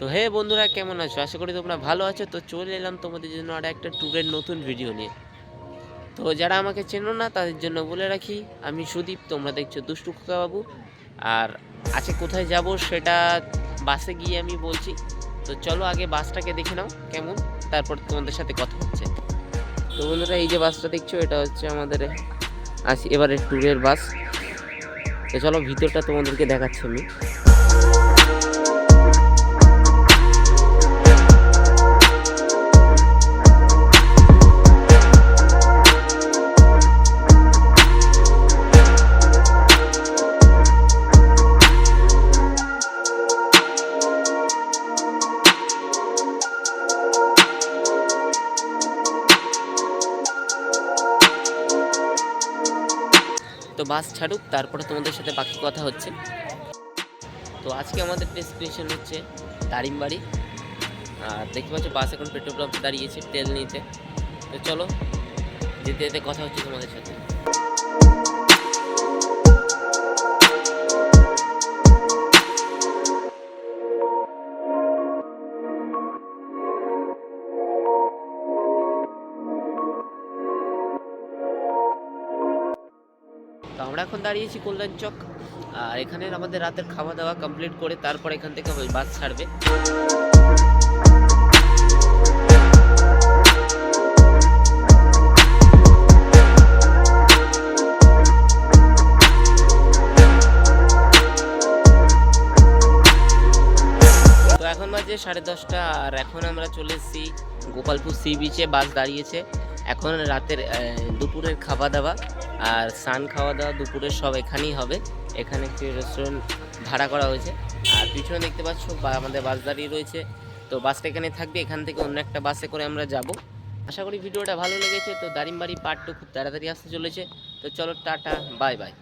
তো হে বন্ধুরা, কেমন আছো? আশা করি তোমরা ভালো আছো। তো চলে এলাম তোমাদের জন্য আর একটা ট্যুরের নতুন ভিডিও নিয়ে। তো যারা আমাকে চেনো না, তাদের জন্য বলে রাখি, আমি সুদীপ, তোমরা দেখছ দুষ্টু বাবু আর আছে কোথায় যাব সেটা বাসে গিয়ে আমি বলছি। তো চলো আগে বাসটাকে দেখে নাও, কেমন? তারপর তোমাদের সাথে কথা হচ্ছে। তো বন্ধুরা, এই যে বাসটা দেখছ, এটা হচ্ছে আমাদের, আজ এবারে ট্যুরের বাস। তো চলো ভিতরটা তোমাদেরকে দেখাচ্ছি আমি। তো বাস ছাড়ুক, তারপরে তোমাদের সাথে বাকি কথা হচ্ছে। তো আজকে আমাদের ডেস্টিনেশন হচ্ছে দারিমবাড়ি। আর দেখতে পাচ্ছ, বাস এখন পেট্রোল পাম্প দাঁড়িয়েছে তেল নিতে। তো চলো, যেতে যেতে কথা হচ্ছে তোমাদের সাথে। আমরা এখন দাঁড়িয়েছি কল্যাণ চক। আর এখানে আমাদের রাতের খাওয়া দাওয়া কমপ্লিট করে তারপর এখান থেকে বাস ছাড়বে। বাজে সাড়ে দশটা, আর এখন আমরা চলে এসেছি গোপালপুর সি বিচে, বাস দাঁড়িয়েছে। এখন রাতের দুপুরের খাওয়া দাওয়া আর সান খাওয়া দাওয়া দুপুরে সব এখানেই হবে। এখানে একটি রেস্টুরেন্ট ভাড়া করা হয়েছে। আর পিছনে দেখতে পাচ্ছ আমাদের বাস দাঁড়িয়ে রয়েছে। তো বাসটা এখানে থাকবে। এখান থেকে অন্য একটা বাসে করে আমরা যাব। আশা করি ভিডিওটা ভালো লেগেছে। তো দারিমবাড়ি পার্টটা খুব তাড়াতাড়ি আসতে চলেছে। তো চলো টাটা বাই বাই